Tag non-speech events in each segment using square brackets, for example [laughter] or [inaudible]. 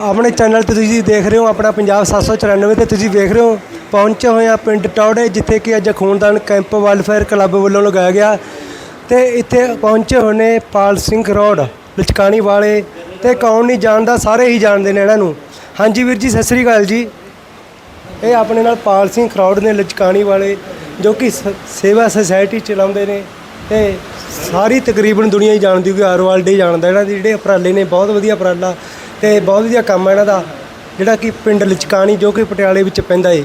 ਆਪਣੇ ਚੈਨਲ ਤੇ ਤੁਸੀਂ ਦੇਖ ਰਹੇ ਹੋ ਆਪਣਾ ਪੰਜਾਬ 794 ਤੇ ਤੁਸੀਂ ਵੇਖ ਰਹੇ ਹੋ, ਪਹੁੰਚੇ ਹੋਏ ਆ ਪਿੰਡ ਟੌੜੇ, ਜਿੱਥੇ ਕਿ ਅੱਜ ਖੂਨਦਾਨ ਕੈਂਪ ਵੈਲਫੇਅਰ ਕਲੱਬ ਵੱਲੋਂ ਲਗਾਇਆ ਗਿਆ ਤੇ ਇੱਥੇ ਪਹੁੰਚੇ ਹੋਏ ਨੇ ਪਾਲ ਸਿੰਘ ਰੋਡ, ਲਚਕਾਣੀ ਵਾਲੇ ਤੇ ਕੌਣ ਨਹੀਂ ਜਾਣਦਾ, ਸਾਰੇ ਹੀ ਜਾਣਦੇ ਨੇ ਇਹਨਾਂ ਨੂੰ। ਹਾਂਜੀ ਵੀਰ ਜੀ, ਸਤਿ ਸ੍ਰੀ ਅਕਾਲ ਜੀ। ਇਹ ਆਪਣੇ ਨਾਲ ਪਾਲ ਸਿੰਘ ਖਰੌੜ ਨੇ ਲਚਕਾਣੀ ਵਾਲੇ, ਜੋ ਕਿ ਸ- ਸੇਵਾ ਸੁਸਾਇਟੀ ਚਲਾਉਂਦੇ ਨੇ ਤੇ ਸਾਰੀ ਤਕਰੀਬਨ ਦੁਨੀਆ ਹੀ ਜਾਣਦੀ ਕਿ ਹਰ ਵਰਲਡ ਹੀ ਜਾਣਦਾ। ਇਹਨਾਂ ਦੇ ਜਿਹੜੇ ਉਪਰਾਲੇ ਨੇ, ਬਹੁਤ ਵਧੀਆ ਉਪਰਾਲਾ ਤੇ ਬਹੁਤ ਵਧੀਆ ਕੰਮ ਹੈ ਇਹਨਾਂ ਦਾ ਜਿਹੜਾ ਕਿ ਪਿੰਡ ਲਚਕਾਣੀ ਜੋ ਕਿ ਪਟਿਆਲੇ ਵਿੱਚ ਪੈਂਦਾ ਏ।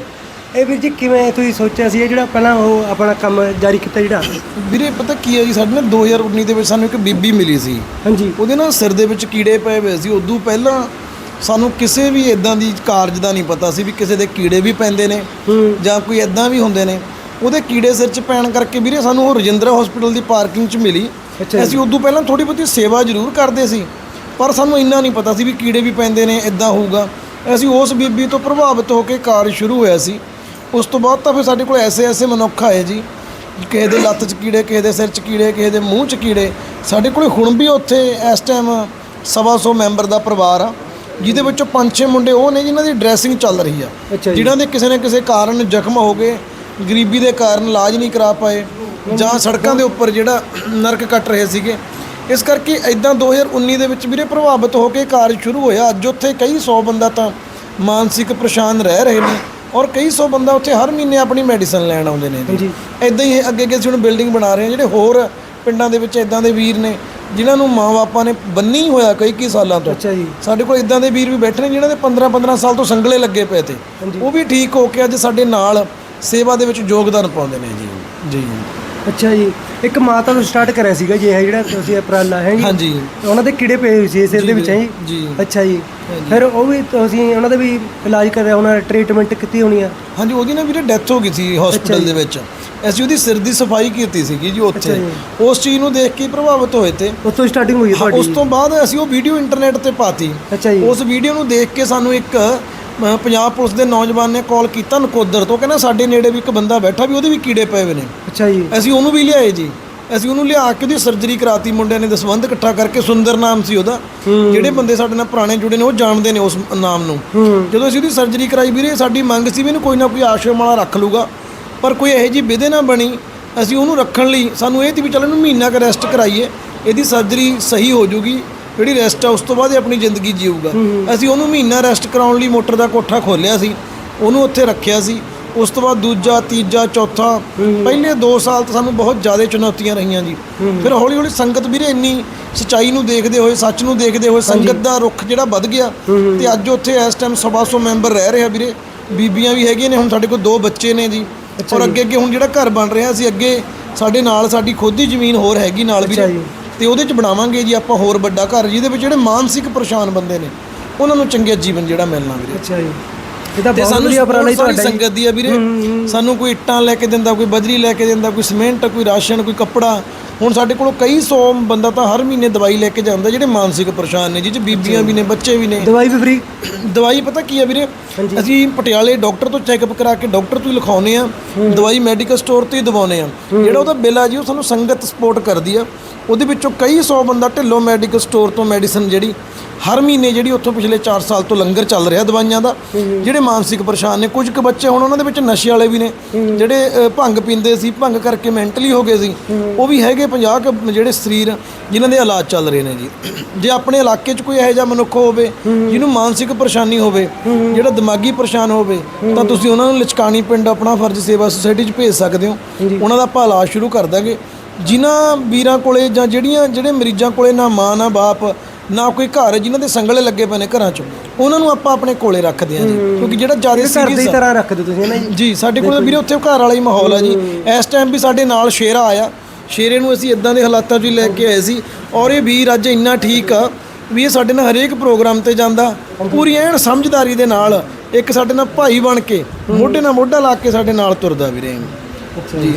ਇਹ ਵੀਰ ਜੀ ਕਿਵੇਂ ਤੁਸੀਂ ਸੋਚਿਆ ਸੀ ਇਹ ਜਿਹੜਾ ਪਹਿਲਾਂ ਉਹ ਆਪਣਾ ਕੰਮ ਜਾਰੀ ਕੀਤਾ ਜਿਹੜਾ? ਵੀਰੇ ਪਤਾ ਕੀ ਹੈ ਜੀ ਸਾਡੇ ਨਾ 2019 ਦੇ ਵਿੱਚ ਸਾਨੂੰ ਇੱਕ ਬੀਬੀ ਮਿਲੀ ਸੀ। ਹਾਂਜੀ। ਉਹਦੇ ਨਾਲ ਸਿਰ ਦੇ ਵਿੱਚ ਕੀੜੇ ਪਏ ਹੋਏ ਸੀ। ਉਦੋਂ ਪਹਿਲਾਂ ਸਾਨੂੰ ਕਿਸੇ ਵੀ ਇਦਾਂ ਦੀ ਕਾਰਜ ਦਾ ਨਹੀਂ ਪਤਾ ਸੀ ਵੀ ਕਿਸੇ ਦੇ ਕੀੜੇ ਵੀ ਪੈਂਦੇ ਨੇ ਜਾਂ ਕੋਈ ਇਦਾਂ ਵੀ ਹੁੰਦੇ ਨੇ। ਉਹਦੇ ਕੀੜੇ ਸਿਰ 'ਚ ਪੈਣ ਕਰਕੇ ਵੀਰੇ ਸਾਨੂੰ ਉਹ ਰਜਿੰਦਰਾ ਹਸਪੀਟਲ ਦੀ ਪਾਰਕਿੰਗ 'ਚ ਮਿਲੀ। ਅਸੀਂ ਉਦੋਂ ਪਹਿਲਾਂ ਥੋੜੀ ਬਹੁਤੀ ਸੇਵਾ ਜ਼ਰੂਰ ਕਰਦੇ ਸੀ। ਪਰ ਸਾਨੂੰ ਇੰਨਾ ਨਹੀਂ ਪਤਾ ਸੀ ਵੀ ਕੀੜੇ ਵੀ ਪੈਂਦੇ ਨੇ ਇਦਾਂ ਹੋਊਗਾ। ਅਸੀਂ ਉਸ ਬੀਬੀ ਤੋਂ ਪ੍ਰਭਾਵਿਤ ਹੋ ਕੇ ਕਾਰਜ ਸ਼ੁਰੂ ਹੋਇਆ ਸੀ। ਉਸ ਤੋਂ ਬਾਅਦ ਤਾਂ ਫਿਰ ਸਾਡੇ ਕੋਲ ਐਸੇ ਐਸੇ ਮਨੁੱਖ ਆਏ ਜੀ। ਕਿਸੇ ਦੇ ਲੱਤ 'ਚ ਕੀੜੇ ਕਿਸੇ ਦੇ ਸਿਰ 'ਚ ਕੀੜੇ ਕਿਸੇ ਦੇ ਮੂੰਹ 'ਚ ਕੀੜੇ। ਸਾਡੇ ਕੋਲ ਹੁਣ ਵੀ ਉੱਥੇ ਇਸ ਟਾਈਮ ਸਵਾ ਸੌ ਮੈਂਬਰ ਦਾ ਪਰਿਵਾਰ ਆ ਜਿਹਦੇ ਵਿੱਚੋਂ ਪੰਜ ਛੇ ਮੁੰਡੇ ਉਹ ਨੇ ਜਿਨ੍ਹਾਂ ਦੀ ਡਰੈਸਿੰਗ ਚੱਲ ਰਹੀ ਆ। ਜਿਨ੍ਹਾਂ ਦੇ ਕਿਸੇ ਨਾ ਕਿਸੇ ਕਾਰਨ ਜ਼ਖਮ ਹੋ ਗਏ ਗਰੀਬੀ ਦੇ ਕਾਰਨ ਇਲਾਜ ਨਹੀਂ ਕਰਾ ਪਾਏ ਜਾਂ ਸੜਕਾਂ ਦੇ ਉੱਪਰ ਜਿਹੜਾ ਨਰਕ ਕੱਟ ਰਹੇ ਸੀਗੇ। ਇਸ ਕਰਕੇ ਇਦਾਂ 2019 ਦੇ ਵਿੱਚ ਵੀਰੇ ਪ੍ਰਭਾਵਿਤ ਹੋ ਕੇ ਕਾਰਜ ਸ਼ੁਰੂ ਹੋਇਆ। ਅੱਜ ਉੱਥੇ ਕਈ ਸੌ ਬੰਦਾ ਤਾਂ ਮਾਨਸਿਕ ਪਰੇਸ਼ਾਨ ਰਹਿ ਰਹੇ ਨੇ ਔਰ ਕਈ ਸੌ ਬੰਦਾ ਉੱਥੇ ਹਰ ਮਹੀਨੇ ਆਪਣੀ ਮੈਡੀਸਨ ਲੈਣ ਆਉਂਦੇ ਨੇ ਹਾਂਜੀ। ਇਦਾਂ ਹੀ ਅੱਗੇ ਅੱਗੇ ਅਸੀਂ ਹੁਣ ਬਿਲਡਿੰਗ ਬਣਾ ਰਹੇ ਹਾਂ ਜਿਹੜੇ ਹੋਰ ਪਿੰਡਾਂ ਦੇ ਵਿੱਚ ਇਦਾਂ ਦੇ ਵੀਰ ਨੇ ਜਿਨ੍ਹਾਂ ਨੂੰ ਮਾਂ-ਬਾਪਾਂ ਨੇ ਬੰਨੀ ਹੋਇਆ ਕਈ ਕਈ ਸਾਲਾਂ ਤੋਂ। ਅੱਛਾ ਜੀ। ਸਾਡੇ ਕੋਲ ਇਦਾਂ ਦੇ ਵੀਰ ਵੀ ਬੈਠੇ ਨੇ ਜਿਨ੍ਹਾਂ ਦੇ 15 15 ਸਾਲ ਤੋਂ ਸੰਗਲੇ ਲੱਗੇ ਪਏ ਤੇ। ਉਹ ਵੀ ਠੀਕ ਹੋ ਕੇ ਅੱਜ ਸਾਡੇ ਨਾਲ ਸੇਵਾ ਦੇ ਵਿੱਚ ਯੋਗਦਾਨ ਪਾਉਂਦੇ ਨੇ ਜੀ। ਜੀ। ਅੱਛਾ ਜੀ ਇੱਕ ਮਾਤਾ ਨੂੰ ਸਟਾਰਟ ਕਰਿਆ ਸੀਗਾ ਜੀ ਇਹ ਜਿਹੜਾ ਤੁਸੀਂ ਉਪਰਾਲਾ ਹੈ ਜੀ। ਹਾਂਜੀ। ਉਹਨਾਂ ਦੇ ਕੀੜੇ ਪਏ ਹੋਏ ਸੀ ਸਿਰ ਦੇ ਵਿੱਚ ਹੈ ਜੀ? ਅੱਛਾ ਜੀ। ਫਿਰ ਉਹ ਵੀ ਤੁਸੀਂ ਉਹਨਾਂ ਦਾ ਵੀ ਇਲਾਜ ਕਰਿਆ ਉਹਨਾਂ ਟ੍ਰੀਟਮੈਂਟ ਕੀਤੀ ਹੋਣੀ ਆ? ਹਾਂਜੀ ਉਹਦੀ ਨਾ ਵੀਰੇ ਡੈਥ ਹੋ ਗਈ ਸੀ ਹਸਪੀਟਲ ਦੇ ਵਿੱਚ। ਅਸੀਂ ਉਹਦੀ ਸਿਰ ਦੀ ਸਫ਼ਾਈ ਕੀਤੀ ਸੀਗੀ ਜੀ ਉੱਥੇ। ਉਸ ਚੀਜ਼ ਨੂੰ ਦੇਖ ਕੇ ਪ੍ਰਭਾਵਿਤ ਹੋਏ ਤੇ। ਉਸ ਤੋਂ ਸਟਾਰਟਿੰਗ ਹੋਈ ਤੁਹਾਡੀ। ਉਸ ਤੋਂ ਬਾਅਦ ਅਸੀਂ ਉਹ ਵੀਡੀਓ ਇੰਟਰਨੈਟ ਤੇ ਪਾਤੀ। ਅੱਛਾ ਜੀ। ਉਸ ਵੀਡੀਓ ਨੂੰ ਦੇਖ ਕੇ ਸਾਨੂੰ ਇੱਕ ਪੰਜਾਬ ਪੁਲਿਸ ਦੇ ਨੌਜਵਾਨ ਨੇ ਕਾਲ ਕੀਤਾ ਨਕੋਦਰ ਤੋਂ ਕਹਿੰਦਾ ਸਾਡੇ ਨੇੜੇ ਵੀ ਇੱਕ ਬੰਦਾ ਬੈਠਾ ਵੀ ਉਹਦੇ ਵੀ ਕੀੜੇ ਪਏ ਹੋਏ ਨੇ। ਅੱਛਾ ਜੀ। ਅਸੀਂ ਉਹਨੂੰ ਵੀ ਲਿਆਏ ਜੀ। ਅਸੀਂ ਉਹਨੂੰ ਲਿਆ ਕੇ ਉਹਦੀ ਸਰਜਰੀ ਕਰਾਤੀ ਮੁੰਡਿਆਂ ਨੇ ਦਸਵੰਧ ਇਕੱਠਾ ਕਰਕੇ ਸੁੰਦਰ ਨਾਮ ਸੀ ਉਹਦਾ। ਜਿਹੜੇ ਬੰਦੇ ਸਾਡੇ ਨਾਲ ਪੁਰਾਣੇ ਜੁੜੇ ਨੇ ਉਹ ਜਾਣਦੇ ਨੇ ਉਸ ਨਾਮ ਨੂੰ। ਜਦੋਂ ਅਸੀਂ ਉਹਦੀ ਸਰਜਰੀ ਕਰਾਈ ਵੀਰੇ ਸਾਡੀ ਮੰਗ ਸੀ ਵੀ ਇਹਨੂੰ ਕੋਈ ਨਾ ਕੋਈ ਆਸ਼ਰਮ ਵਾਲਾ ਰੱਖ ਲੂਗਾ ਪਰ ਕੋਈ ਇਹੋ ਜੀ ਵਿਧੇ ਨਾ ਬਣੀ ਅਸੀਂ ਉਹਨੂੰ ਰੱਖਣ ਲਈ ਸਾਨੂੰ ਇਹ ਸੀ ਵੀ ਚੱਲ ਇਹਨੂੰ ਮਹੀਨਾ ਕੁ ਰੈਸਟ ਕਰਾਈਏ ਇਹਦੀ ਸਰਜਰੀ ਸਹੀ ਹੋ ਜੂਗੀ। ਜਿਹੜੀ ਰੈਸਟ ਆ ਉਸ ਤੋਂ ਬਾਅਦ ਇਹ ਆਪਣੀ ਜ਼ਿੰਦਗੀ ਜੀਊਗਾ। ਅਸੀਂ ਉਹਨੂੰ ਮਹੀਨਾ ਰੈਸਟ ਕਰਾਉਣ ਲਈ ਮੋਟਰ ਦਾ ਕੋਠਾ ਖੋਲ੍ਹਿਆ ਸੀ। ਉਹਨੂੰ ਉੱਥੇ ਰੱਖਿਆ ਸੀ। ਉਸ ਤੋਂ ਬਾਅਦ ਦੂਜਾ ਤੀਜਾ ਚੌਥਾ ਪਹਿਲੇ 2 ਸਾਲ ਤਾਂ ਸਾਨੂੰ ਬਹੁਤ ਜ਼ਿਆਦਾ ਚੁਣੌਤੀਆਂ ਰਹੀਆਂ ਜੀ। ਫਿਰ ਹੌਲੀ ਹੌਲੀ ਸੰਗਤ ਵੀਰੇ ਇੰਨੀ ਸਚਾਈ ਨੂੰ ਦੇਖਦੇ ਹੋਏ ਸੱਚ ਨੂੰ ਦੇਖਦੇ ਹੋਏ ਸੰਗਤ ਦਾ ਰੁੱਖ ਜਿਹੜਾ ਵੱਧ ਗਿਆ। ਤੇ ਅੱਜ ਉੱਥੇ ਇਸ ਟਾਈਮ ਸਵਾ ਸੌ ਮੈਂਬਰ ਰਹਿ ਰਹੇ ਆ ਵੀਰੇ। ਬੀਬੀਆਂ ਵੀ ਹੈਗੀਆਂ ਨੇ ਹੁਣ ਸਾਡੇ ਕੋਲ ਦੋ ਬੱਚੇ ਨੇ ਜੀ। ਔਰ ਅੱਗੇ ਅੱਗੇ ਹੁਣ ਜਿਹੜਾ ਘਰ ਬਣ ਰਿਹਾ ਸੀ ਅੱਗੇ ਸਾਡੇ ਨਾਲ ਸਾਡੀ ਖੁਦ ਦੀ ਜ਼ਮੀਨ ਹੋਰ ਹੈਗੀ ਨਾਲ ਜੀ। ਤੇ ਉਹਦੇ ਚ ਬਣਾਵਾਂਗੇ ਜੀ ਆਪਾਂ ਹੋਰ ਵੱਡਾ ਘਰ, ਜਿਹਦੇ ਵਿੱਚ ਜਿਹੜੇ ਮਾਨਸਿਕ ਪਰੇਸ਼ਾਨ ਬੰਦੇ ਨੇ, ਉਹਨਾਂ ਨੂੰ ਚੰਗੇ ਜੀਵਨ ਜਿਹੜਾ ਮਿਲਣਾ ਵੀਰੇ। ਅੱਛਾ ਜੀ। ਇਹ ਤਾਂ ਬਹੁਤ ਵਧੀਆ ਉਪਰਾਲਾ ਹੀ ਤੁਹਾਡਾ। ਸੰਗਤ ਦੀ ਆ ਵੀਰੇ। ਸਾਨੂੰ ਕੋਈ ਇੱਟਾਂ ਲੈ ਕੇ ਦਿੰਦਾ ਕੋਈ ਬਜਰੀ ਲੈ ਕੇ ਦਿੰਦਾ ਕੋਈ ਸੀਮੈਂਟ ਕੋਈ ਰਾਸ਼ਨ ਕੋਈ ਕੱਪੜਾ। ਹੁਣ ਸਾਡੇ ਕੋਲ ਕਈ ਸੌ ਬੰਦਾ ਤਾਂ ਹਰ ਮਹੀਨੇ ਦਵਾਈ ਲੈ ਕੇ ਜਾਂਦਾ ਜਿਹੜੇ ਮਾਨਸਿਕ ਪਰੇਸ਼ਾਨ ਨੇ ਜਿਹਦੇ ਬੀਬੀਆਂ ਵੀ ਨੇ ਬੱਚੇ ਵੀ ਨੇ। ਦਵਾਈ ਵੀ ਫ੍ਰੀ ਦਵਾਈ ਪਤਾ ਕੀ ਆ ਵੀਰੇ? ਅਸੀਂ ਪਟਿਆਲੇ ਡਾਕਟਰ ਤੋਂ ਚੈੱਕਅਪ ਕਰਾ ਕੇ ਡਾਕਟਰ ਤੋਂ ਹੀ ਲਿਖਾਉਨੇ ਆ ਦਵਾਈ ਮੈਡੀਕਲ ਸਟੋਰ ਤੋਂ ਹੀ ਦਵਾਉਨੇ ਆ। ਜਿਹੜਾ ਉਹਦਾ ਬਿੱਲ ਆ ਜੀ ਉਹ ਸਾਨੂੰ ਸੰਗਤ ਸਪੋਰਟ ਕਰਦੀ ਆ। ਉਹਦੇ ਵਿੱਚੋਂ ਕਈ ਸੌ ਬੰਦਾ ਢਿੱਲੋਂ ਮੈਡੀਕਲ ਸਟੋਰ ਤੋਂ ਮੈਡੀਸਨ ਜਿਹੜੀ ਹਰ ਮਹੀਨੇ ਜਿਹੜੀ ਉੱਥੋਂ ਪਿਛਲੇ 4 ਸਾਲ ਤੋਂ ਲੰਗਰ ਚੱਲ ਰਿਹਾ ਦਵਾਈਆਂ ਦਾ ਜਿਹੜੇ ਮਾਨਸਿਕ ਪਰੇਸ਼ਾਨ ਨੇ ਕੁਝ ਕੁ ਬੱਚੇ ਹੁਣ ਉਹਨਾਂ ਦੇ ਵਿੱਚ ਨਸ਼ੇ ਵਾਲੇ ਵੀ ਨੇ ਜਿਹੜੇ ਅ, ਭੰਗ ਪੀਂਦੇ ਸੀ ਭੰਗ ਕਰਕੇ ਮੈਂਟਲੀ ਹੋ ਗਏ ਸੀ ਉਹ ਵੀ ਹੈਗੇ 50 ਕੁ ਜਿਹੜੇ ਸਰੀਰ ਜਿਨ੍ਹਾਂ ਦੇ ਇਲਾਜ ਚੱਲ ਰਹੇ ਨੇ ਜੀ। ਜੇ ਆਪਣੇ ਇਲਾਕੇ 'ਚ ਕੋਈ ਇਹੋ ਜਿਹਾ ਮਨੁੱਖ ਹੋਵੇ ਜਿਹਨੂੰ ਮਾਨਸਿਕ ਪਰੇਸ਼ਾਨੀ ਹੋਵੇ ਜਿਹੜਾ ਦਿਮਾਗੀ ਪਰੇਸ਼ਾਨ ਹੋਵੇ ਤਾਂ ਤੁਸੀਂ ਉਹਨਾਂ ਨੂੰ ਲਚਕਾਣੀ ਪਿੰਡ ਆਪਣਾ ਫਰਜ਼ ਸੇਵਾ ਸੁਸਾਇਟੀ 'ਚ ਭੇਜ ਸਕਦੇ ਹੋ। ਉਹਨਾਂ ਦਾ ਆਪਾਂ ਇਲਾਜ ਸ਼ੁਰੂ ਕਰ ਦਾਂਗੇ। ਜਿਨ੍ਹਾਂ ਵੀਰਾਂ ਕੋਲੇ ਜਾਂ ਜਿਹੜੀਆਂ ਜਿਹੜੇ ਮਰੀਜ਼ਾਂ ਕੋਲੇ ਨਾ ਮਾਂ ਨਾ ਬਾਪ ਨਾ ਕੋਈ ਘਰ ਹੈ, ਜਿਨ੍ਹਾਂ ਦੇ ਸੰਗਲੇ ਲੱਗੇ ਪਏ ਨੇ ਘਰਾਂ 'ਚ। ਉਹਨਾਂ ਨੂੰ ਆਪਾਂ ਆਪਣੇ ਕੋਲੇ ਰੱਖਦੇ ਹਾਂ ਜੀ ਕਿਉਂਕਿ ਜਿਹੜਾ ਜ਼ਿਆਦਾ ਘਰ ਦੀ ਸੀਰੀਅਸ ਤਰ੍ਹਾਂ ਰੱਖਦੇ ਤੁਸੀਂ ਹੈ ਨਾ ਜੀ। ਜੀ ਸਾਡੇ ਕੋਲ ਵੀਰੇ ਉੱਥੇ ਘਰ ਵਾਲਾ ਹੀ ਮਾਹੌਲ ਆ ਜੀ। ਇਸ ਟਾਈਮ ਵੀ ਸਾਡੇ ਨਾਲ ਸ਼ੇਰਾ ਆਇਆ। ਸ਼ੇਰੇ ਨੂੰ ਅਸੀਂ ਇਦਾਂ ਦੇ ਹਾਲਾਤਾਂ 'ਚ ਹੀ ਲੈ ਕੇ ਆਏ ਸੀ। ਔਰ ਇਹ ਵੀਰ ਅੱਜ ਇੰਨਾ ਠੀਕ ਆ ਵੀ ਇਹ ਸਾਡੇ ਨਾਲ ਹਰੇਕ ਪ੍ਰੋਗਰਾਮ ਤੇ ਜਾਂਦਾ। ਪੂਰੀ ਐਨ ਸਮਝਦਾਰੀ ਦੇ ਨਾਲ ਇੱਕ ਸਾਡੇ ਨਾਲ ਭਾਈ ਬਣ ਕੇ ਮੋਢੇ ਨਾਲ ਮੋਢਾ ਲਾ ਕੇ ਸਾਡੇ ਨਾਲ ਤੁਰਦਾ ਵੀਰੇ। ਜੀ।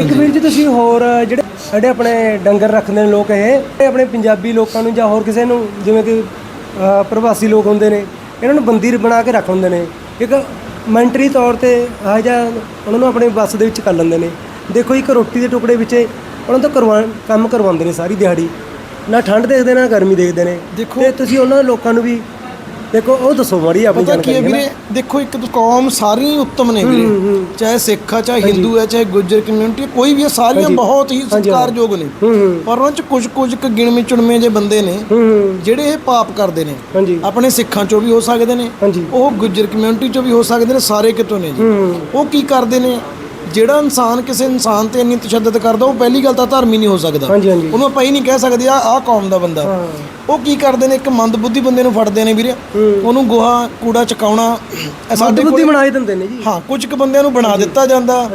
ਇੱਕ ਵੀਰ ਜੀ ਤੁਸੀਂ ਹੋਰ ਜਿਹੜੇ ਸਾਡੇ ਆਪਣੇ ਡੰਗਰ ਰੱਖਦੇ ਨੇ ਲੋਕ ਇਹ ਇਹ ਆਪਣੇ ਪੰਜਾਬੀ ਲੋਕਾਂ ਨੂੰ ਜਾਂ ਹੋਰ ਕਿਸੇ ਨੂੰ ਜਿਵੇਂ ਕਿ ਅਹ, ਪ੍ਰਵਾਸੀ ਲੋਕ ਹੁੰਦੇ ਨੇ ਇਹਨਾਂ ਨੂੰ ਬੰਦੀ ਬਣਾ ਕੇ ਰੱਖ ਹੁੰਦੇ ਨੇ। ਇੱਕ ਮੈਂਟਰੀ ਤੌਰ ਤੇ ਆ ਜਾਂ ਉਹਨਾਂ ਨੂੰ ਆਪਣੇ ਬੱਸ ਦੇ ਵਿੱਚ ਕਰ ਲੈਂਦੇ ਨੇ। ਦੇਖੋ ਇੱਕ ਰੋਟੀ ਦੇ ਟੁਕੜੇ ਵਿੱਚ ਉਹਨਾਂ ਤੋਂ ਕਰਵਾ ਕੰਮ ਕਰਵਾਉਂਦੇ ਨੇ ਸਾਰੀ ਦਿਹਾੜੀ। ਨਾ ਠੰਡ ਦੇਖਦੇ ਨਾ ਗਰਮੀ ਦੇਖਦੇ ਨੇ। ਦੇਖੋ- ਤੇ ਤੁਸੀਂ ਉਹਨਾਂ ਲੋਕਾਂ ਨੂੰ ਵੀ ਦੇਖੋ ਉਹ ਦੱਸੋ ਮਾੜੀ ਆਪਣੀ ਪਤਾ ਕੀ ਹੈ ਜਾਣਕਾਰੀ ਵੀਰੇ? ਦੇਖੋ ਇੱਕ ਤਾਂ ਕੌਮ ਸਾਰੀ ਉੱਤਮ ਨੇ ਵੀਰੇ। ਚਾਹੇ ਸਿੱਖ ਆ ਚਾਹੇ ਹਿੰਦੂ ਹੈ ਚਾਹੇ ਗੁੱਜਰ ਕਮਿਊਨਿਟੀ ਕੋਈ ਵੀ ਹੈ ਸਾਰੀਆਂ ਬਹੁਤ ਹੀ ਸਤਿਕਾਰਯੋਗ ਨੇ। ਪਰ ਉਹਨਾਂ ਚ ਕੁਝ ਕੁਝ ਕੁ ਗਿਣਵੇਂ ਚੁਣਵੇਂ ਜੇ ਬੰਦੇ ਨੇ ਜਿਹੜੇ ਇਹ ਪਾਪ ਕਰਦੇ ਨੇ। ਹਾਂਜੀ। ਆਪਣੇ ਸਿੱਖਾਂ ਚੋਂ ਵੀ ਹੋ ਸਕਦੇ ਨੇ। ਹਾਂਜੀ। ਉਹ ਗੁੱਜਰ ਕਮਿਊਨਿਟੀ ਚੋਂ ਵੀ ਹੋ ਸਕਦੇ ਨੇ ਸਾਰੇ ਕਿਤੋਂ ਨੇ ਜੀ। ਉਹ ਕੀ ਕਰਦੇ ਨੇ? ਜਿਹੜਾ ਇਨਸਾਨ ਕਿਸੇ ਇਨਸਾਨ ਤੇ ਇੰਨੀ ਤਸ਼ੱਦਦ ਕਰਦਾ ਉਹ ਪਹਿਲੀ ਗੱਲ ਤਾਂ ਧਰਮੀ ਨਹੀਂ ਹੋ ਸਕਦਾ। ਹਾਂਜੀ ਹਾਂਜੀ। ਉਹਨੂੰ ਆਪਾਂ ਇਹ ਨਹੀਂ ਕਹਿ ਸਕਦੇ ਆ ਆਹ ਕੌਮ ਦਾ ਬੰਦਾ। ਉਹ ਕੀ ਕਰਦੇ ਨੇ ਇੱਕ ਮੰਦਬੁੱਧੀ ਬੰਦੇ ਨੂੰ ਫੜਦੇ ਨੇ ਵੀਰੇ। ਉਹਨੂੰ ਗੋਹਾ ਕੂੜਾ ਚਕਾਉਣਾ ਇਹ ਸਾਡੇ ਬੁੱਧੀ ਬਣਾਏ ਦਿੰਦੇ ਨੇ ਜੀ। ਹਾਂ ਕੁਝ ਕੁ ਬੰਦਿਆਂ ਨੂੰ ਬਣਾ ਦਿੱਤਾ ਜਾਂਦਾ।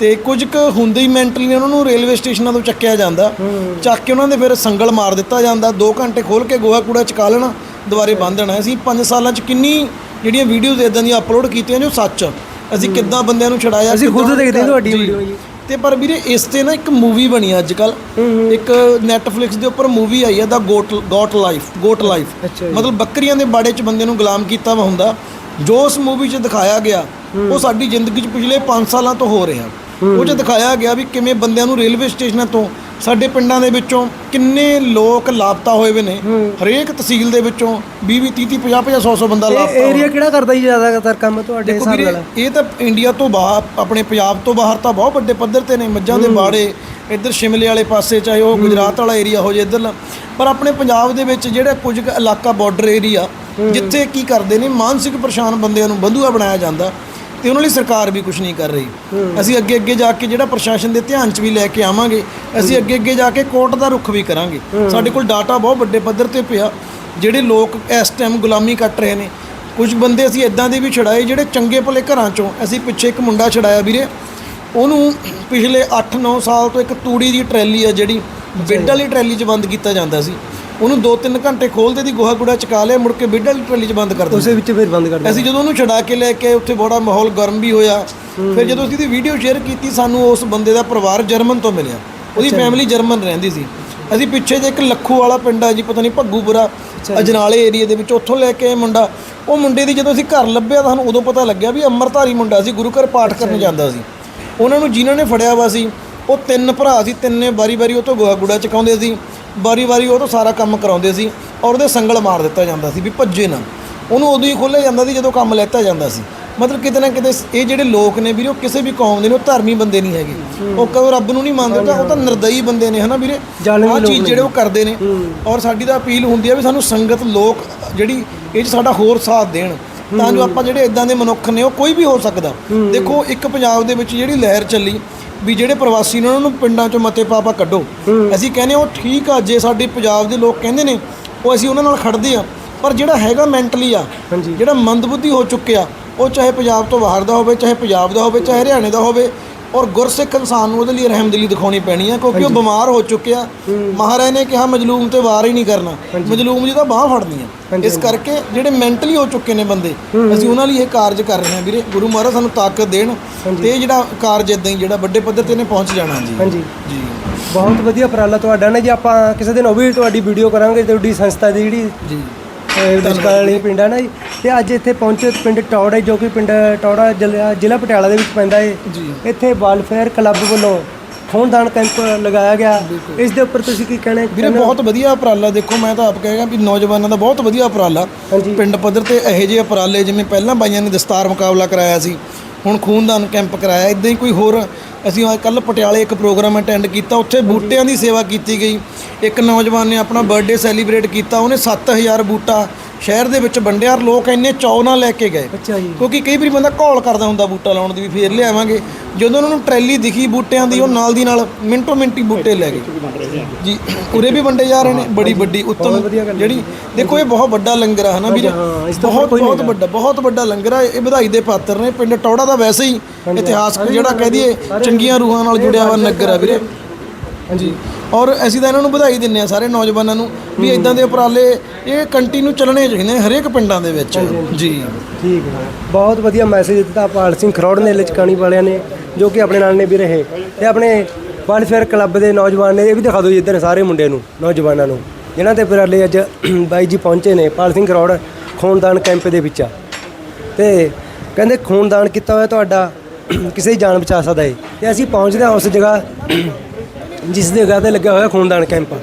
ਤੇ ਕੁਝ ਕੁ ਹੁੰਦੇ ਹੀ ਮੈਂਟਲੀ ਉਹਨਾਂ ਨੂੰ ਰੇਲਵੇ ਸਟੇਸ਼ਨਾਂ ਤੋਂ ਚੱਕਿਆ ਜਾਂਦਾ। ਚੱਕ ਕੇ ਉਹਨਾਂ ਦੇ ਫਿਰ ਸੰਗਲ ਮਾਰ ਦਿੱਤਾ ਜਾਂਦਾ। 2 ਘੰਟੇ ਖੋਲ ਕੇ ਗੋਹਾ ਕੂੜਾ ਚਕਾ ਲੈਣਾ ਦੁਬਾਰੇ ਬੰਨ ਦੇਣਾ ਅਸੀਂ 5 ਸਾਲਾਂ 'ਚ ਕਿੰਨੀ ਜਿਹੜੀਆਂ ਵੀਡੀਓਜ਼ ਇਦਾਂ ਦੀਆਂ ਅਪਲੋਡ ਕੀਤੀਆਂ ਜੋ ਸੱਚ। ਆ। ਅਸੀਂ ਕਿੱਦਾਂ ਬੰਦਿਆਂ ਨੂੰ ਛਡਾਇਆ ਅਸੀਂ ਖੁਦ ਦੇਖਦੇ ਹਾਂ ਤੁਹਾਡੀ। ਵੀਡੀਓ ਜੀ। ਤੇ ਪਰ ਵੀਰੇ ਇਸ ਤੇ ਨਾ ਇੱਕ ਮੂਵੀ ਬਣੀ ਆ ਅੱਜ ਕੱਲ ਇੱਕ ਨੈਟਫਲਿਕਸ ਦੇ ਉੱਪਰ ਮੂਵੀ ਆਈ ਆ the goat goat life goat life ਮਤਲਬ ਬੱਕਰੀਆਂ ਦੇ ਬਾੜੇ 'ਚ ਬੰਦੇ ਨੂੰ ਗੁਲਾਮ ਕੀਤਾ ਵਾ ਹੁੰਦਾ। ਜੋ ਉਸ ਮੂਵੀ 'ਚ ਦਿਖਾਇਆ ਗਿਆ ਉਹ ਸਾਡੀ ਜ਼ਿੰਦਗੀ 'ਚ ਪਿਛਲੇ 5 ਸਾਲਾਂ ਤੋਂ ਹੋ ਰਿਹਾ। ਉਹ 'ਚ ਦਿਖਾਇਆ ਗਿਆ ਵੀ ਕਿਵੇਂ ਬੰਦਿਆਂ ਨੂੰ ਰੇਲਵੇ ਸਟੇਸ਼ਨਾਂ ਤੋਂ ਸਾਡੇ ਪਿੰਡਾਂ ਦੇ ਵਿੱਚੋਂ ਕਿੰਨੇ ਲੋਕ ਲਾਪਤਾ ਹੋਏ ਵੇ ਨੇ। ਹਰੇਕ ਤਹਿਸੀਲ ਦੇ ਵਿੱਚੋਂ 20 20 30 50 50 100 100 ਬੰਦਾ ਇਹ ਲਾਪਤਾ ਏਰੀਆ ਕਿਹੜਾ ਕਰਦਾ ਜੀ ਜ਼ਿਆਦਾਤਰ ਕੰਮ ਤੁਹਾਡੇ ਹਿਸਾਬ ਨਾਲ? ਇਹ ਤਾਂ ਇੰਡੀਆ ਤੋਂ ਬਾਹਰ ਆਪਣੇ ਪੰਜਾਬ ਤੋਂ ਬਾਹਰ ਤਾਂ ਬਹੁਤ ਵੱਡੇ ਪੱਧਰ ਤੇ ਨੇ ਮੱਝਾਂ ਦੇ ਬਾੜੇ ਇੱਧਰ ਸ਼ਿਮਲੇ ਵਾਲੇ ਪਾਸੇ ਚਾਹੇ ਉਹ ਗੁਜਰਾਤ ਵਾਲਾ ਏਰੀਆ ਹੋ ਜੇ ਇੱਧਰਲਾ। ਪਰ ਆਪਣੇ ਪੰਜਾਬ ਦੇ ਵਿੱਚ ਜਿਹੜਾ ਕੁਝ ਇਲਾਕਾ ਬਾਰਡਰ ਏਰੀਆ ਜਿੱਥੇ ਕੀ ਕਰਦੇ ਨੇ ਮਾਨਸਿਕ ਪਰੇਸ਼ਾਨ ਬੰਦਿਆਂ ਨੂੰ ਬੰਧੂਆ ਬਣਾਇਆ ਜਾਂਦਾ। ਤੇ ਉਹਨਾਂ ਲਈ ਸਰਕਾਰ ਵੀ ਕੁਝ ਨਹੀਂ ਕਰ ਰਹੀ। ਅਸੀਂ ਅੱਗੇ ਅੱਗੇ ਜਾ ਕੇ ਜਿਹੜਾ ਪ੍ਰਸ਼ਾਸਨ ਦੇ ਧਿਆਨ 'ਚ ਵੀ ਲੈ ਕੇ ਆਵਾਂਗੇ ਅਸੀਂ ਅੱਗੇ ਅੱਗੇ ਜਾ ਕੇ ਕੋਰਟ ਦਾ ਰੁਖ ਵੀ ਕਰਾਂਗੇ। ਸਾਡੇ ਕੋਲ ਡਾਟਾ ਬਹੁਤ ਵੱਡੇ ਪੱਧਰ ਤੇ ਪਿਆ ਜਿਹੜੇ ਲੋਕ ਇਸ ਟਾਈਮ ਗੁਲਾਮੀ ਕੱਟ ਰਹੇ ਨੇ। ਕੁਝ ਬੰਦੇ ਅਸੀਂ ਇਦਾਂ ਦੇ ਵੀ ਛੜਾਏ ਜਿਹੜੇ ਚੰਗੇ ਭਲੇ ਘਰਾਂ ਚੋਂ ਅਸੀਂ ਪਿੱਛੇ ਇੱਕ ਮੁੰਡਾ ਛੜਾਇਆ ਵੀਰੇ। ਉਹਨੂੰ ਪਿਛਲੇ 8-9 ਸਾਲ ਤੋਂ ਇੱਕ ਤੂੜੀ ਦੀ ਟਰੈਲੀ ਆ ਜਿਹੜੀ ਬਿੱਡ ਵਾਲੀ ਟਰੈਲੀ 'ਚ ਬੰਦ ਕੀਤਾ ਜਾਂਦਾ ਸੀ। ਉਹਨੂੰ 2-3 ਘੰਟੇ ਖੋਲਦੇ ਦੀ ਗੋਹਾ ਕੂੜਾ ਚਕਾ ਲਿਆ ਮੁੜ ਕੇ ਬਿੱਡ ਵਾਲੀ ਟਰੈਲੀ 'ਚ ਬੰਦ ਕਰ ਦਿੰਦੇ। ਉਸੇ ਵਿੱਚ ਫਿਰ ਬੰਦ ਕਰ ਦਿੰਦੇ। ਅਸੀਂ ਜਦੋਂ ਉਹਨੂੰ ਛਡਾ ਕੇ ਲੈ ਕੇ ਉੱਥੇ ਬੜਾ ਮਾਹੌਲ ਗਰਮ ਵੀ ਹੋਇਆ। ਫਿਰ ਜਦੋਂ ਅਸੀਂ ਦੀ ਵੀਡੀਓ ਸ਼ੇਅਰ ਕੀਤੀ ਸਾਨੂੰ ਉਸ ਬੰਦੇ ਦਾ ਪਰਿਵਾਰ ਜਰਮਨ ਤੋਂ ਮਿਲਿਆ। ਉਹਦੀ ਫੈਮਿਲੀ ਜਰਮਨ ਰਹਿੰਦੀ ਸੀ। ਅਸੀਂ ਪਿੱਛੇ ਜੇ ਇੱਕ ਲੱਖੂ ਵਾਲਾ ਪਿੰਡ ਆ ਜੀ ਪਤਾ ਨਹੀਂ ਭੱਗੂਪੁਰਾ ਅਜਨਾਲੇ ਏਰੀਆ ਦੇ ਵਿੱਚ ਉੱਥੋਂ ਲੈ ਕੇ ਆਏ ਮੁੰਡਾ। ਉਹ ਮੁੰਡੇ ਦੀ ਜਦੋਂ ਅਸੀਂ ਘਰ ਲੱਭਿਆ ਤਾਂ ਸਾਨੂੰ ਉਦੋਂ ਪਤਾ ਲੱਗਿਆ ਵੀ ਅੰਮ੍ਰਿਤਧਾਰੀ ਮੁੰਡਾ ਸੀ ਗੁਰੂ ਘਰ ਪਾਠ ਕਰਨ ਜਾਂਦਾ ਸੀ। ਉਹਨਾਂ ਨੂੰ ਜਿਨ੍ਹਾਂ ਨੇ ਫੜਿਆ ਵਾ ਸੀ ਉਹ ਤਿੰਨ ਭਰਾ ਸੀ ਤਿੰਨੇ ਵਾਰੀ-ਵਾਰੀ ਉਹ ਤੋਂ ਗੋਹਾ ਗੂੜਾ ਚਕਾਉਂਦੇ ਸੀ ਵਾਰੀ-ਵਾਰੀ ਉਹ ਤੋਂ ਸਾਰਾ ਕੰਮ ਕਰਾਉਂਦੇ ਸੀ ਔਰ ਉਹਦੇ ਸੰਗਲ ਮਾਰ ਦਿੱਤਾ ਜਾਂਦਾ ਸੀ ਵੀ ਭੱਜੇ ਨਾ। ਉਹਨੂੰ ਉਦੋਂ ਹੀ ਖੋਲ੍ਹਿਆ ਜਾਂਦਾ ਸੀ ਜਦੋਂ ਕੰਮ ਲੈਤਾ ਜਾਂਦਾ ਸੀ। ਮਤਲਬ ਕਿਤੇ ਨਾ ਕਿਤੇ ਇਹ ਜਿਹੜੇ ਲੋਕ ਨੇ ਵੀਰੇ ਉਹ ਕਿਸੇ ਵੀ ਕੌਮ ਦੇ ਨੇ ਉਹ ਧਰਮੀ ਬੰਦੇ ਨਹੀਂ ਹੈਗੇ। ਉਹ ਕਦੇ ਰੱਬ ਨੂੰ ਨਹੀਂ ਮੰਨਦੇ ਤਾਂ ਉਹ ਤਾਂ ਨਿਰਦਈ ਬੰਦੇ ਨੇ ਹਨਾ ਵੀਰੇ। ਲੋਕ ਚੀਜ਼ ਜਿਹੜੇ ਉਹ ਕਰਦੇ ਨੇ। ਔਰ ਸਾਡੀ ਤਾਂ ਅਪੀਲ ਹੁੰਦੀ ਆ ਵੀ ਸਾਨੂੰ ਸੰਗਤ ਲੋਕ ਜਿਹੜੀ ਇਹ 'ਚ ਸਾਡਾ ਹੋਰ ਸਾਥ ਦੇਣ। ਤਾਂ ਜੋ ਆਪਾਂ ਜਿਹੜੇ ਇਦਾਂ ਦੇ ਮਨੁੱਖ ਨੇ ਉਹ ਕੋਈ ਵੀ ਹੋ ਸਕਦਾ। ਦੇਖੋ ਇੱਕ ਪੰਜਾਬ ਦੇ ਵਿੱਚ ਜਿਹੜੀ ਲਹਿਰ ਚੱਲੀ ਵੀ ਜਿਹੜੇ ਪ੍ਰਵਾਸੀ ਨੇ ਉਹਨਾਂ ਨੂੰ ਪਿੰਡਾਂ ਚੋਂ ਮਤੇ ਪਾਪਾ ਕੱਢੋ। ਅਸੀਂ ਕਹਿੰਦੇ ਉਹ ਠੀਕ ਆ ਜੇ ਸਾਡੇ ਪੰਜਾਬ ਦੇ ਲੋਕ ਕਹਿੰਦੇ ਨੇ ਉਹ ਅਸੀਂ ਉਹਨਾਂ ਨਾਲ ਖੜਦੇ ਆ ਪਰ ਜਿਹੜਾ ਹੈਗਾ ਮੈਂਟਲੀ ਆ ਜਿਹੜਾ ਮੰਦਬੁੱਧੀ ਹੋ ਚੁੱਕਿਆ ਉਹ ਚਾਹੇ ਪੰਜਾਬ ਤੋਂ ਬਾਹਰ ਦਾ ਹੋਵੇ ਚਾਹੇ ਪੰਜਾਬ ਦਾ ਹੋਵੇ ਚਾਹੇ ਹਰਿਆਣੇ ਦਾ ਹੋਵੇ ਔਰ ਗੁਰਸਿੱਖ ਇਨਸਾਨ ਨੂੰ ਉਹਦੇ ਲਈ ਰਹਿਮਦਿਲੀ ਦਿਖਾਉਣੀ ਪੈਣੀ ਆ ਕਿਉਂਕਿ ਉਹ ਬਿਮਾਰ ਹੋ ਚੁੱਕਿਆ ਮਹਾਰਾਜ ਨੇ ਕਿਹਾ ਮਜਲੂਮ ਤੇ ਵਾਰ ਹੀ ਨਹੀਂ ਕਰਨਾ। ਮਜਲੂਮ ਜੀ ਤਾਂ ਬਾਹ ਫੜਨੀ ਆ। ਇਸ ਕਰਕੇ ਜਿਹੜੇ ਮੈਂਟਲੀ ਹੋ ਚੁੱਕੇ ਨੇ ਬੰਦੇ ਅਸੀਂ ਉਹਨਾਂ ਲਈ ਇਹ ਕਾਰਜ ਕਰ ਰਹੇ ਹਾਂ ਵੀਰੇ। ਗੁਰੂ ਮਹਾਰਾਜ ਸਾਨੂੰ ਤਾਕਤ ਦੇਣ ਤੇ ਜਿਹੜਾ ਕਾਰਜ ਇਦਾਂ ਹੀ ਜਿਹੜਾ ਵੱਡੇ ਪੱਧਰ ਤੇ ਨੇ ਪਹੁੰਚ ਜਾਣਾ ਜੀ। ਹਾਂਜੀ। ਜੀ। ਬਹੁਤ ਵਧੀਆ ਉਪਰਾਲਾ ਤੁਹਾਡਾ ਨਾ ਜੀ। ਆਪਾਂ ਕਿਸੇ ਦਿਨ ਉਹ ਵੀ ਤੁਹਾਡੀ ਵੀਡੀਓ ਕਰਾਂਗੇ ਤੁਹਾਡੀ ਸੰਸਥਾ ਦੀ ਜਿਹੜੀ ਜੀ। ਵਿਚਕਾਰ ਵਾਲੀ ਪਿੰਡ ਆ ਨਾ ਜੀ। ਤੇ ਅੱਜ ਇੱਥੇ ਪਹੁੰਚੇ ਪਿੰਡ ਟੌੜਾ ਜੋ ਕਿ ਪਿੰਡ ਟੌੜਾ ਜ਼ਿਲ੍ਹਾ ਜ਼ਿਲ੍ਹਾ ਪਟਿਆਲਾ ਦੇ ਵਿੱਚ ਪੈਂਦਾ ਹੈ ਜੀ। ਇੱਥੇ ਵਾਲਫੇਅਰ ਕਲੱਬ ਵੱਲੋਂ ਖੂਨਦਾਨ ਕੈਂਪ ਲਗਾਇਆ ਗਿਆ। ਇਸ ਦੇ ਉੱਪਰ ਤੁਸੀਂ ਕੀ ਕਹਿਣਾ ਵੀਰੇ ਬਹੁਤ ਵਧੀਆ ਉਪਰਾਲਾ ਦੇਖੋ ਮੈਂ ਤਾਂ ਆਪ ਕਹੇਗਾ ਵੀ ਨੌਜਵਾਨਾਂ ਦਾ ਬਹੁਤ ਵਧੀਆ ਉਪਰਾਲਾ। ਪਿੰਡ ਪੱਧਰ ਤੇ ਇਹੋ ਜਿਹੇ ਉਪਰਾਲੇ ਜਿਵੇਂ ਪਹਿਲਾਂ ਬਾਈਆਂ ਨੇ ਦਸਤਾਰ ਮੁਕਾਬਲਾ ਕਰਾਇਆ ਸੀ ਹੁਣ ਖੂਨਦਾਨ ਕੈਂਪ ਕਰਾਇਆ ਇਦਾਂ ਹੀ ਕੋਈ ਹੋਰ ਅਸੀਂ ਕੱਲ ਪਟਿਆਲੇ ਇੱਕ ਪ੍ਰੋਗਰਾਮ ਅਟੈਂਡ ਕੀਤਾ, ਉੱਥੇ ਬੂਟਿਆਂ ਦੀ ਸੇਵਾ ਕੀਤੀ ਗਈ। ਇੱਕ ਨੌਜਵਾਨ ਨੇ ਆਪਣਾ ਬਰਥਡੇ ਸੈਲੀਬ੍ਰੇਟ ਕੀਤਾ, ਉਹਨੇ 7000 ਬੂਟਾ ਸ਼ਹਿਰ ਦੇ ਵਿੱਚ ਵੰਡਿਆ ਲੋਕ ਇੰਨੇ ਚਾਅ ਨਾਲ ਲੈ ਕੇ ਗਏ। ਅੱਛਾ ਜੀ। ਕਿਉਂਕਿ ਕਈ ਵਾਰੀ ਬੰਦਾ ਘੋਲ ਕਰਦਾ ਹੁੰਦਾ ਬੂਟਾ ਲਾਉਣ ਦੀ ਵੀ ਫੇਰ ਲਿਆਵਾਂਗੇ। ਜਦੋਂ ਉਹਨਾਂ ਨੂੰ ਟਰੈਲੀ ਦਿਖੀ ਬੂਟਿਆਂ ਦੀ ਉਹ ਨਾਲ ਦੀ ਨਾਲ ਮਿੰਟੋ ਮਿੰਟੀ ਬੂਟੇ ਲੈ ਗਏ। ਜੀ ਉਰੇ ਵੀ ਵੰਡੇ ਜਾ ਰਹੇ ਨੇ ਬੜੀ ਵੱਡੀ ਉੱਤਮ ਹੈ ਜਿਹੜੀ ਦੇਖੋ ਇਹ ਬਹੁਤ ਵੱਡਾ ਲੰਗਰ ਆ ਹਨਾ ਵੀਰੇ? ਹਾਂ, ਬਹੁਤ ਬਹੁਤ ਵੱਡਾ ਬਹੁਤ ਵੱਡਾ ਲੰਗਰ ਆ ਇਹ ਵਧਾਈ ਦੇ ਪਾਤਰ ਨੇ ਪਿੰਡ ਟੌੜਾ ਦਾ ਵੈਸੇ ਹੀ ਇਤਿਹਾਸਕ ਜਿਹੜਾ ਕਹਿ ਦਈਏ ਚੰਗੀਆਂ ਰੂਹਾਂ ਨਾਲ ਜੁੜਿਆ ਹੋਇਆ ਨਗਰ ਆ ਵੀਰੇ। ਹਾਂਜੀ। ਔਰ ਅਸੀਂ ਤਾਂ ਇਹਨਾਂ ਨੂੰ ਵਧਾਈ ਦਿੰਨੇ ਆ ਸਾਰੇ ਨੌਜਵਾਨਾਂ ਨੂੰ ਵੀ ਇਦਾਂ ਦੇ ਉਪਰਾਲੇ ਇਹ ਕੰਟੀਨਿਊ ਚੱਲਣੇ ਚਾਹੀਦੇ ਨੇ ਹਰੇਕ ਪਿੰਡਾਂ ਦੇ ਵਿੱਚ। ਜੀ। ਠੀਕ ਹੈ। ਬਹੁਤ ਵਧੀਆ ਮੈਸੇਜ ਦਿੱਤਾ ਪਾਲ ਸਿੰਘ ਖਰੋੜ ਨੇ ਲਚਕਾਣੀ ਵਾਲਿਆਂ ਨੇ ਜੋ ਕਿ ਆਪਣੇ ਨਾਲ ਨੇ ਵੀ ਰਹੇ। ਤੇ ਆਪਣੇ ਵਾਲਫੇਅਰ ਕਲੱਬ ਦੇ ਨੌਜਵਾਨ ਨੇ ਇਹ ਵੀ ਦਿਖਾ ਦਿਓ ਜੀ ਇੱਧਰ ਸਾਰੇ ਮੁੰਡਿਆਂ ਨੂੰ ਨੌਜਵਾਨਾਂ ਨੂੰ। ਜਿਨ੍ਹਾਂ ਦੇ ਉਪਰਾਲੇ ਅੱਜ [clears throat] ਬਾਈ ਜੀ ਪਹੁੰਚੇ ਨੇ ਪਾਲ ਸਿੰਘ ਖਰੋੜ ਖੂਨਦਾਨ ਕੈਂਪ ਦੇ ਵਿੱਚ ਤੇ ਕਹਿੰਦੇ ਖੂਨਦਾਨ ਕੀਤਾ ਹੋਇਆ ਤੁਹਾਡਾ [clears throat] ਕਿਸੇ ਦੀ ਜਾਨ ਬਚਾ ਸਕਦਾ ਹੈ ਤੇ ਅਸੀਂ ਪਹੁੰਚਦੇ ਹਾਂ ਉਸ ਜਗ੍ਹਾ ਜਿਸ ਜਗ੍ਹਾ ਤੇ ਲੱਗਿਆ ਹੋਇਆ ਖੂਨਦਾਨ ਕੈਂਪ।